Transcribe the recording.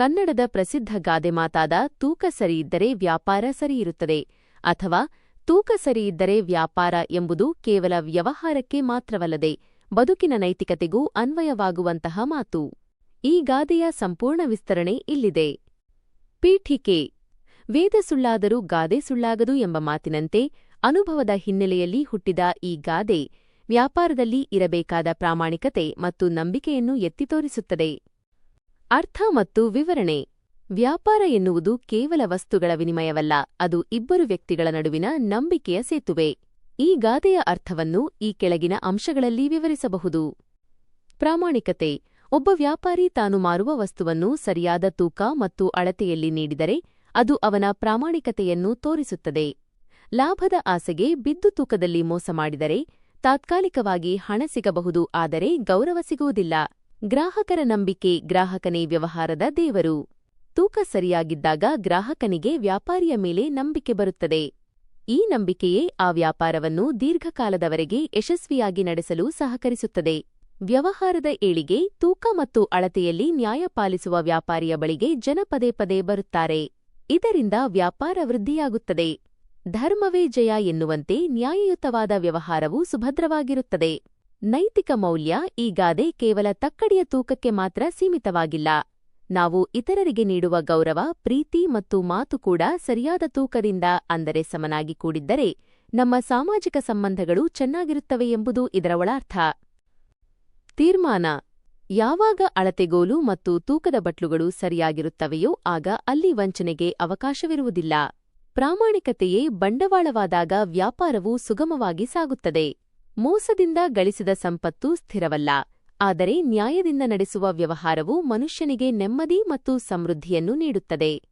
ಕನ್ನಡದ ಪ್ರಸಿದ್ಧ ಗಾದೆ ಮಾತಾದ ತೂಕ ಸರಿಯಿದ್ದರೆ ವ್ಯಾಪಾರ ಸರಿಯಿರುತ್ತದೆ ಅಥವಾ ತೂಕ ಸರಿಯಿದ್ದರೆ ವ್ಯಾಪಾರ ಎಂಬುದು ಕೇವಲ ವ್ಯವಹಾರಕ್ಕೆ ಮಾತ್ರವಲ್ಲದೆ ಬದುಕಿನ ನೈತಿಕತೆಗೂ ಅನ್ವಯವಾಗುವಂತಹ ಮಾತು. ಈ ಗಾದೆಯ ಸಂಪೂರ್ಣ ವಿಸ್ತರಣೆ ಇಲ್ಲಿದೆ. ಪೀಠಿಕೆ ವೇದ ಸುಳ್ಳಾದರೂ ಗಾದೆ ಸುಳ್ಳಾಗದು ಎಂಬ ಮಾತಿನಂತೆ ಅನುಭವದ ಹಿನ್ನೆಲೆಯಲ್ಲಿ ಹುಟ್ಟಿದ ಈ ಗಾದೆ ವ್ಯಾಪಾರದಲ್ಲಿ ಇರಬೇಕಾದ ಪ್ರಾಮಾಣಿಕತೆ ಮತ್ತು ನಂಬಿಕೆಯನ್ನು ಎತ್ತಿ ತೋರಿಸುತ್ತದೆ. ಅರ್ಥ ಮತ್ತು ವಿವರಣೆ. ವ್ಯಾಪಾರ ಎನ್ನುವುದು ಕೇವಲ ವಸ್ತುಗಳ ವಿನಿಮಯವಲ್ಲ, ಅದು ಇಬ್ಬರು ವ್ಯಕ್ತಿಗಳ ನಡುವಿನ ನಂಬಿಕೆಯ ಸೇತುವೆ. ಈ ಗಾದೆಯ ಅರ್ಥವನ್ನು ಈ ಕೆಳಗಿನ ಅಂಶಗಳಲ್ಲಿ ವಿವರಿಸಬಹುದು. ಪ್ರಾಮಾಣಿಕತೆ. ಒಬ್ಬ ವ್ಯಾಪಾರಿ ತಾನು ಮಾರುವ ವಸ್ತುವನ್ನು ಸರಿಯಾದ ತೂಕ ಮತ್ತು ಅಳತೆಯಲ್ಲಿ ನೀಡಿದರೆ, ಅದು ಅವನ ಪ್ರಾಮಾಣಿಕತೆಯನ್ನು ತೋರಿಸುತ್ತದೆ. ಲಾಭದ ಆಸೆಗೆ ಬಿದ್ದು ತೂಕದಲ್ಲಿ ಮೋಸ ಮಾಡಿದರೆ, ತಾತ್ಕಾಲಿಕವಾಗಿ ಹಣ ಸಿಗಬಹುದು, ಆದರೆ ಗೌರವ ಸಿಗುವುದಿಲ್ಲ. ಗ್ರಾಹಕರ ನಂಬಿಕೆ ಗ್ರಾಹಕನೇ ವ್ಯವಹಾರದ ದೇವರು. ತೂಕ ಸರಿಯಾಗಿದ್ದಾಗ ಗ್ರಾಹಕನಿಗೆ ವ್ಯಾಪಾರಿಯ ಮೇಲೆ ನಂಬಿಕೆ ಬರುತ್ತದೆ. ಈ ನಂಬಿಕೆಯೇ ಆ ವ್ಯಾಪಾರವನ್ನು ದೀರ್ಘಕಾಲದವರೆಗೆ ಯಶಸ್ವಿಯಾಗಿ ನಡೆಸಲು ಸಹಕರಿಸುತ್ತದೆ. ವ್ಯವಹಾರದ ಏಳಿಗೆ ತೂಕ ಮತ್ತು ಅಳತೆಯಲ್ಲಿ ನ್ಯಾಯಪಾಲಿಸುವ ವ್ಯಾಪಾರಿಯ ಬಳಿಗೆ ಜನ ಪದೇ ಪದೇ ಬರುತ್ತಾರೆ. ಇದರಿಂದ ವ್ಯಾಪಾರ ವೃದ್ಧಿಯಾಗುತ್ತದೆ. ಧರ್ಮವೇ ಜಯ ಎನ್ನುವಂತೆ ನ್ಯಾಯಯುತವಾದ ವ್ಯವಹಾರವು ಸುಭದ್ರವಾಗಿರುತ್ತದೆ. ನೈತಿಕ ಮೌಲ್ಯ ಈ ಗಾದೆ ಕೇವಲ ತಕ್ಕಡಿಯ ತೂಕಕ್ಕೆ ಮಾತ್ರ ಸೀಮಿತವಾಗಿಲ್ಲ. ನಾವು ಇತರರಿಗೆ ನೀಡುವ ಗೌರವ, ಪ್ರೀತಿ ಮತ್ತು ಮಾತು ಕೂಡ ಸರಿಯಾದ ತೂಕದಿಂದ, ಅಂದರೆ ಸಮನಾಗಿ ಕೂಡಿದ್ದರೆ, ನಮ್ಮ ಸಾಮಾಜಿಕ ಸಂಬಂಧಗಳು ಚೆನ್ನಾಗಿರುತ್ತವೆ ಎಂಬುದು ಇದರ ಒಳಾರ್ಥ. ತೀರ್ಮಾನ. ಯಾವಾಗ ಅಳತೆಗೋಲು ಮತ್ತು ತೂಕದ ಬಟ್ಲುಗಳು ಸರಿಯಾಗಿರುತ್ತವೆಯೋ ಆಗ ಅಲ್ಲಿ ವಂಚನೆಗೆ ಅವಕಾಶವಿರುವುದಿಲ್ಲ. ಪ್ರಾಮಾಣಿಕತೆಯೇ ಬಂಡವಾಳವಾದಾಗ ವ್ಯಾಪಾರವು ಸುಗಮವಾಗಿ ಸಾಗುತ್ತದೆ. ಮೋಸದಿಂದ ಗಳಿಸಿದ ಸಂಪತ್ತು ಸ್ಥಿರವಲ್ಲ. ಆದರೆ ನ್ಯಾಯದಿಂದ ನಡೆಸುವ ವ್ಯವಹಾರವು ಮನುಷ್ಯನಿಗೆ ನೆಮ್ಮದಿ ಮತ್ತು ಸಮೃದ್ಧಿಯನ್ನು ನೀಡುತ್ತದೆ.